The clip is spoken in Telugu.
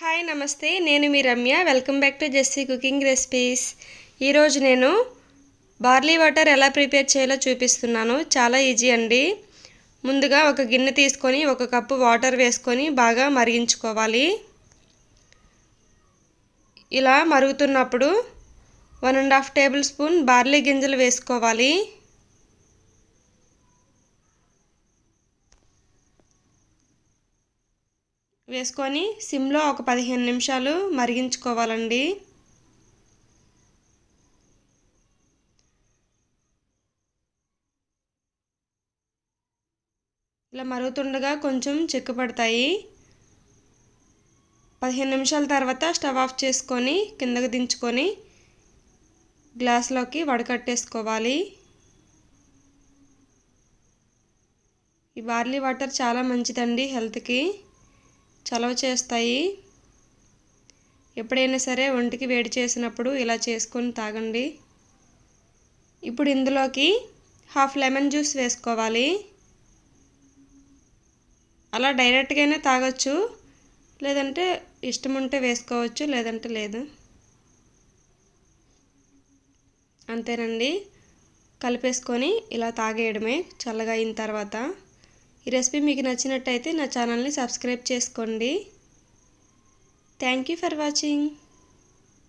హాయ్ నమస్తే. నేను మీ Ramya. Welcome back to Jessy cooking recipes. ఈరోజు నేను బార్లీ వాటర్ ఎలా ప్రిపేర్ చేయాలో చూపిస్తున్నాను. చాలా ఈజీ అండి. ముందుగా ఒక గిన్నె తీసుకొని ఒక కప్పు వాటర్ వేసుకొని బాగా మరిగించుకోవాలి. ఇలా మరుగుతున్నప్పుడు one and half tablespoon barley గింజలు వేసుకోవాలి. వేసుకొని సిమ్లో ఒక పదిహేను నిమిషాలు మరిగించుకోవాలండి. ఇలా మరుగుతుండగా కొంచెం చెక్కు పడతాయి. పదిహేను నిమిషాల తర్వాత స్టవ్ ఆఫ్ చేసుకొని కిందకు దించుకొని గ్లాస్లోకి వడకట్టేసుకోవాలి. ఈ బార్లీ వాటర్ చాలా మంచిదండి హెల్త్కి. చలవ చేస్తాయి. ఎప్పుడైనా సరే ఒంటికి వేడి చేసినప్పుడు ఇలా చేసుకొని తాగండి. ఇప్పుడు ఇందులోకి హాఫ్ లెమన్ జ్యూస్ వేసుకోవాలి. అలా డైరెక్ట్గానే తాగొచ్చు. లేదంటే ఇష్టం ఉంటే వేసుకోవచ్చు లేదంటే లేదు. అంతేనండి. కలిపేసుకొని ఇలా తాగేయడమే చల్లగా అయిన తర్వాత. ఈ రెసిపీ మీకు నచ్చినట్టయితే నా ఛానల్ని సబ్స్క్రైబ్ చేసుకోండి. Thank you for watching